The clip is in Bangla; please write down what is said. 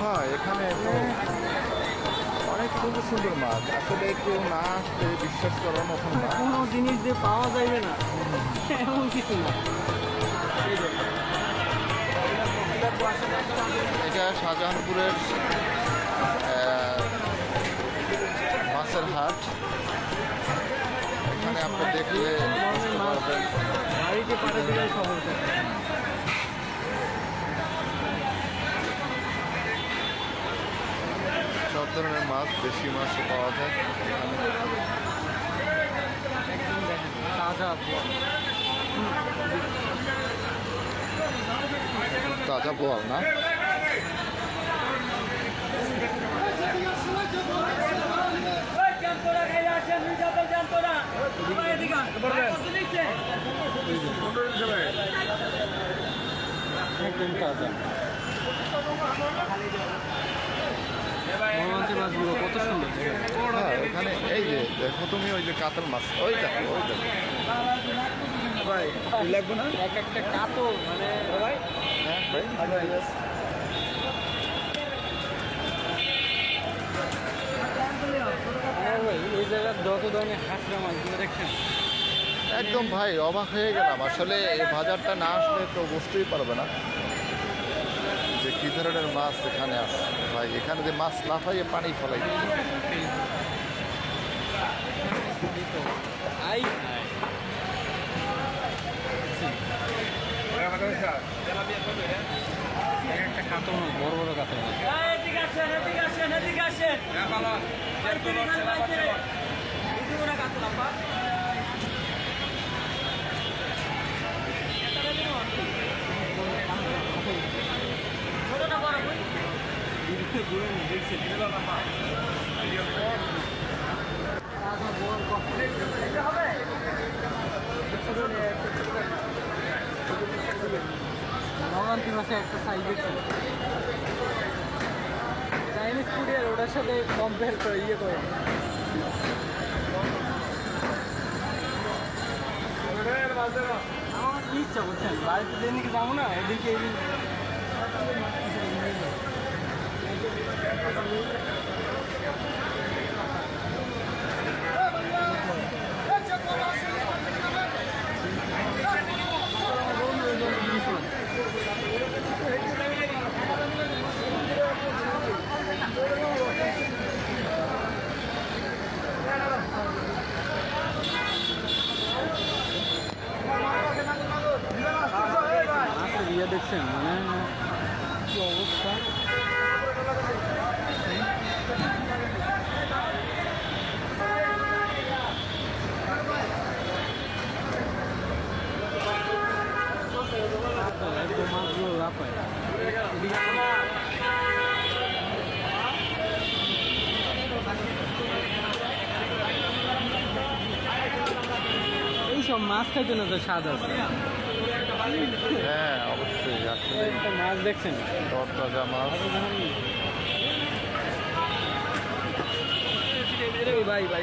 হ্যাঁ এখানে অনেক সুন্দর সুন্দর মাছ। আসলে কেউ না আসলে বিশ্বাস করার মতন না কোনো জিনিস যে পাওয়া যাবে না এমন কিছু না। এটা শাহজাহানপুরের মাছের হাট এখানে আপনি দেখলে বুঝতে পারবেন বাড়িতে পাঠা দিলে খবর থাকে সব ধরনের মাছ দেশি মাছও পাওয়া যায় এখানে একদম দেখেন তাজা বোয়াল। তাজা বোয়াল না কত সুন্দর এখানে এই যে দেখো তুমি ওই যে কাতল মাছ ওই দেখো ওই দেখো ভাই না এক একটা কাতল ভাই হ্যাঁ ভাই এই জায়গার যত ধরনের হাঁসরা মাছগুলো দেখছেন? একদম ভাই, অবাক হয়ে গেলাম। আসলে এই বাজারটা না আসলে তো বুঝতেই পারবে না যে কী ধরনের মাছ এখানে আছে ভাই, এখানে যে মাছ লাফাইয়ে পানি ফলাই। বড় বড় কাতল একটা সাইজ ছিল। চাইনিজ ফুডের ওটার সাথে ইয়ে করে। আমার ইচ্ছা, বুঝছেন? বাড়িতে যেদিকে যাব না এদিকে দেখছেন মানে কি অবস্থা একদম মাছগুলো লাফায় এইসব মাছ খাইতে না তো স্বাদ আছে। হ্যাঁ অবশ্যই আসলে মাছ দেখছেন। তরতাজা মাছ। ভাই ভাই।